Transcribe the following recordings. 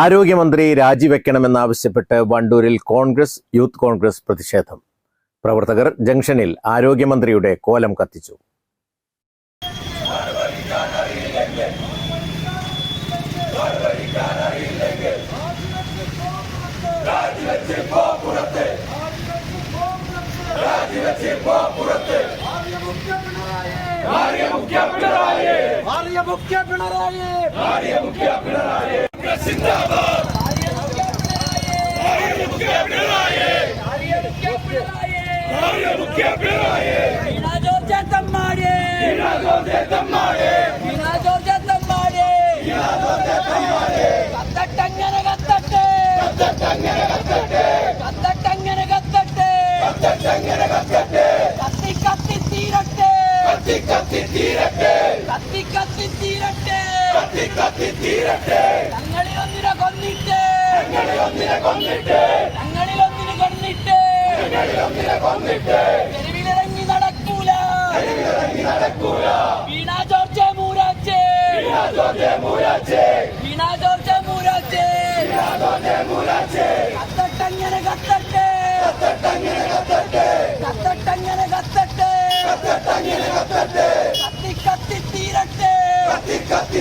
ആരോഗ്യമന്ത്രി രാജിവെക്കണമെന്നാവശ്യപ്പെട്ട് വണ്ടൂരിൽ കോൺഗ്രസ് യൂത്ത് കോൺഗ്രസ് പ്രതിഷേധം. പ്രവർത്തകർ ജംഗ്ഷനിൽ ആരോഗ്യമന്ത്രിയുടെ കോലം കത്തിച്ചു. ആര്യമുഖ്യ പിണറായി. മുഖ്യ ജോർജ് കത്തി കത്തി തീരട്ടെ. കത്തി കത്തി തീരട്ടെ. ഞങ്ങളിൽ ഒന്നിനെ കൊന്നിട്ട്. തെരുവിലിറങ്ങി നടക്കൂല. വീണ ജോർജ് മൂരാച്ചേ. വീണ ജോർജ് മൂരാച്ചേ. കത്തട്ടങ്ങനെ കത്തട്ടെ. കത്തട്ടങ്ങനെ കത്തട്ടെ. കത്തി കത്തി തീരട്ടെ. കത്തി കത്തി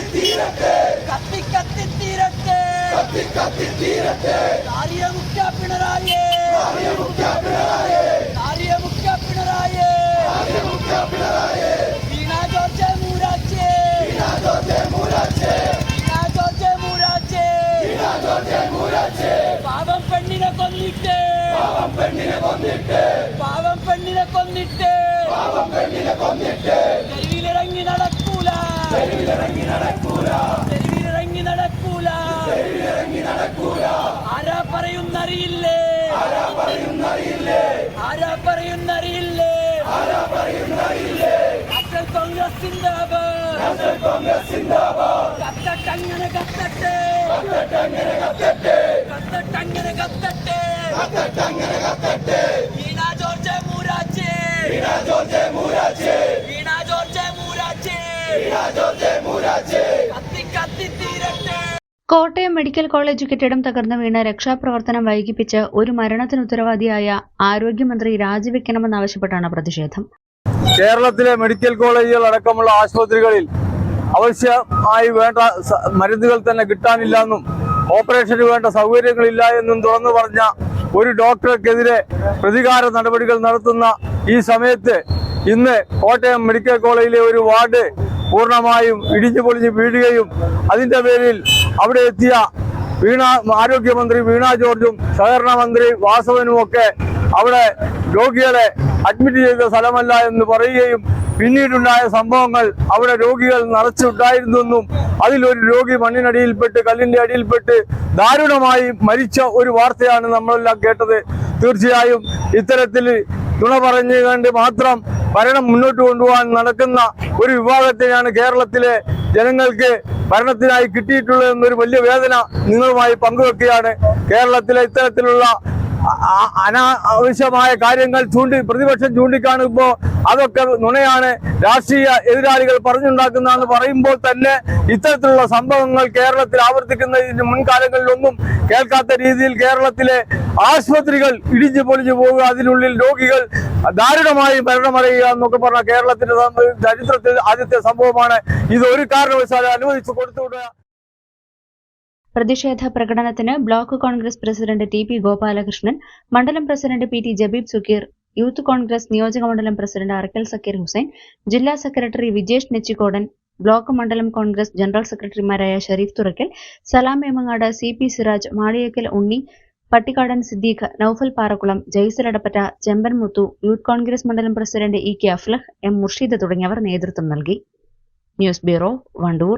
തീരട്ടെ കാര്യമുഖ്യ പിണറായി കാര്യമുഖ്യ പിണറായി വീണ ജോർജ് മൂരാച്ചേ വീണ ജോർജ് മൂരാച്ചേ പാവം പെണ്ണിനെ കൊന്നിട്ട് പാവം പെണ്ണിനെ കൊന്നിട്ട് തെരുവിലിറങ്ങി നടക്കൂല തെരുവിലിറങ്ങി നടക്കൂല ആരാ പറയുന്നറിയില്ലേ ആരാ പറയുന്നറിയില്ലേ നാഷണൽ കോൺഗ്രസ് സിന്ദാബാദ് കത്തട്ടങ്ങനെ കത്തട്ടെ കത്തട്ടങ്ങനെ കത്തട്ടെ വീണ ജോർജ് മൂരാച്ചി വീണ ജോർജ് മൂരാച്ചേ കത്തി കത്തി തീരട്ടെ കോട്ടയം മെഡിക്കൽ കോളേജ് കെട്ടിടം തകർന്നു വീണ് രക്ഷാപ്രവർത്തനം വൈകിപ്പിച്ച് ഒരു മരണത്തിന് ഉത്തരവാദിയായ ആരോഗ്യമന്ത്രി രാജിവെക്കണമെന്നാവശ്യപ്പെട്ടാണ് പ്രതിഷേധം. കേരളത്തിലെ മെഡിക്കൽ കോളേജുകൾ അടക്കമുള്ള ആശുപത്രികളിൽ ആവശ്യമായി വേണ്ട മരുന്നുകൾ തന്നെ കിട്ടാനില്ലെന്നും ഓപ്പറേഷന് വേണ്ട സൗകര്യങ്ങളില്ല എന്നും തുറന്നു പറഞ്ഞ ഒരു ഡോക്ടർക്കെതിരെ പ്രതികാര നടപടികൾ നടത്തുന്ന ഈ സമയത്ത് ഇന്ന് കോട്ടയം മെഡിക്കൽ കോളേജിലെ ഒരു വാർഡ് പൂർണമായും ഇടിഞ്ഞു പൊളിഞ്ഞ് വീഴുകയും അതിന്റെ പേരിൽ അവിടെ എത്തിയ വീണ ആരോഗ്യമന്ത്രി വീണ ജോർജും സഹകരണ മന്ത്രി വാസവനും ഒക്കെ അവിടെ രോഗികളെ അഡ്മിറ്റ് ചെയ്ത സ്ഥലമല്ല എന്ന് പറയുകയും പിന്നീടുണ്ടായ സംഭവങ്ങൾ അവിടെ രോഗികൾ നിറച്ചുണ്ടായിരുന്നെന്നും അതിലൊരു രോഗി മണ്ണിനടിയിൽപ്പെട്ട് കല്ലിന്റെ അടിയിൽപ്പെട്ട് ദാരുണമായി മരിച്ച ഒരു വാർത്തയാണ് നമ്മളെല്ലാം കേട്ടത്. തീർച്ചയായും ഇത്തരത്തിൽ തുണ പറഞ്ഞു കണ്ട് മാത്രം ഭരണം മുന്നോട്ട് കൊണ്ടുപോകാൻ നടക്കുന്ന ഒരു വിഭാഗത്തിനാണ് കേരളത്തിലെ ജനങ്ങൾക്ക് ഭരണത്തിനായി കിട്ടിയിട്ടുള്ളത് എന്നൊരു വലിയ വേദന നിങ്ങളുമായി പങ്കുവെക്കുകയാണ്. കേരളത്തിലെ ഇത്തരത്തിലുള്ള അനാവശ്യമായ കാര്യങ്ങൾ ചൂണ്ടി പ്രതിപക്ഷം ചൂണ്ടിക്കാണുമ്പോൾ അതൊക്കെ നുണയാണ്. രാഷ്ട്രീയ എതിരാളികൾ പറഞ്ഞുണ്ടാക്കുന്നതെന്ന് പറയുമ്പോൾ തന്നെ ഇത്തരത്തിലുള്ള സംഭവങ്ങൾ കേരളത്തിൽ ആവർത്തിക്കുന്നതിന് മുൻകാലങ്ങളിലൊന്നും കേൾക്കാത്ത രീതിയിൽ കേരളത്തിലെ ആശുപത്രികൾ ഇടിഞ്ഞു പൊളിഞ്ഞു പോവുക അതിനുള്ളിൽ രോഗികൾ ദാരുണമായി മരണമടയുക എന്നൊക്കെ പറഞ്ഞ കേരളത്തിന്റെ ചരിത്രത്തിൽ ആദ്യത്തെ സംഭവമാണ്. ഇത് ഒരു കാരണവശാലും അനുവദിച്ചു കൊടുത്തുവിടുക പ്രതിഷേധ പ്രകടനത്തിന് block Congress president T P Gopalakrishnan മണ്ഡലം president P T Jabeeb Sukkeer youth Congress നിയോജക മണ്ഡലം പ്രസിഡന്റ് അറക്കൽ സക്കീർ ഹുസൈൻ ജില്ലാ സെക്രട്ടറി വിജേഷ് നെച്ചിക്കോടൻ ബ്ലോക്ക് മണ്ഡലം കോൺഗ്രസ് ജനറൽ സെക്രട്ടറിമാരായ Shareef Thurakkal Salam Emangad C P Siraj Maliyekkal Unni Pattikkadan Siddique Noufal Parakkulam Jaisal Adappatta Chemban Muthu youth Congress മണ്ഡലം president E K Aflah M Murshid തുടങ്ങിയവർ നേതൃത്വം നൽകി. News bureau Wandoor.